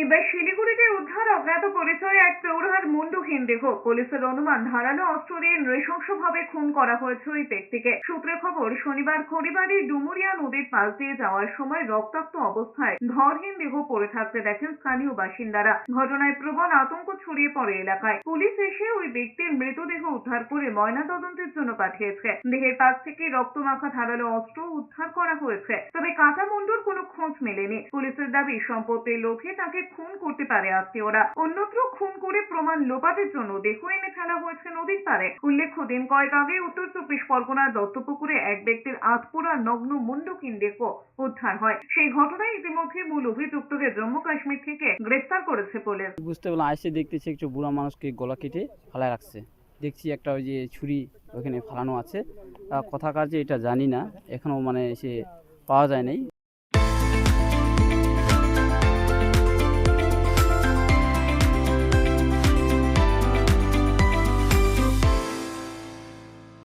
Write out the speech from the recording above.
এবার শিলিগুড়িতে উদ্ধার অজ্ঞাত পরিচয় এক প্রৌঢ়ার মুন্ডহীন দেহ পুলিশের অনুমান ধারালো অস্ত্র দিয়ে নৃশংসভাবে খুন করা হয়েছে ওই ব্যক্তিকে। সূত্রে খবর, শনিবার খড়িবাড়ির ডুমুরিয়া নদীর পাশ দিয়ে যাওয়ার সময় রক্তাক্ত অবস্থায় ধরহীন দেহ পড়ে থাকতে দেখেন স্থানীয় বাসিন্দারা। ঘটনায় প্রবল আতঙ্ক ছড়িয়ে পড়ে এলাকায়। পুলিশ এসে ওই ব্যক্তির মৃতদেহ উদ্ধার করে ময়নাতদন্তের জন্য পাঠিয়েছে। দেহের কাছ থেকে রক্তমাখা ধারালো অস্ত্র উদ্ধার করা হয়েছে। তবে কাঁটা মুন্ডুর কোনো খোঁজ মেলেনি। পুলিশের দাবি, সম্পত্তির লোভে তাকে খুন করতে পারে আত্মীয়রা। অন্যত্র খুন করে প্রমাণ লোপাটের জন্য দেহ এনে ফেলা হয়েছে নদীর পারে উল্লেখ্য দিন কয়েক আগে উত্তর চব্বিশ পরগনার দত্তপুকুরে এক ব্যক্তির আতপোড়া নগ্ন মুন্ডকিন দেহ উদ্ধার হয়। সেই ঘটনায় ইতিমধ্যে মূল অভিযুক্তকে জম্মু কাশ্মীর থেকে গ্রেফতার করেছে পুলিশ। বুঝতে পারলাম আইসে দেখতেছি একটু বুড়া মানুষকে গলা কেটে ফালায় রাখছে। দেখছি একটা ওই যে ছুরি ওখানে ফালানো আছে। আহ, কোথাকার যে এটা জানি না এখনও মানে সে পাওয়া যায় নাই।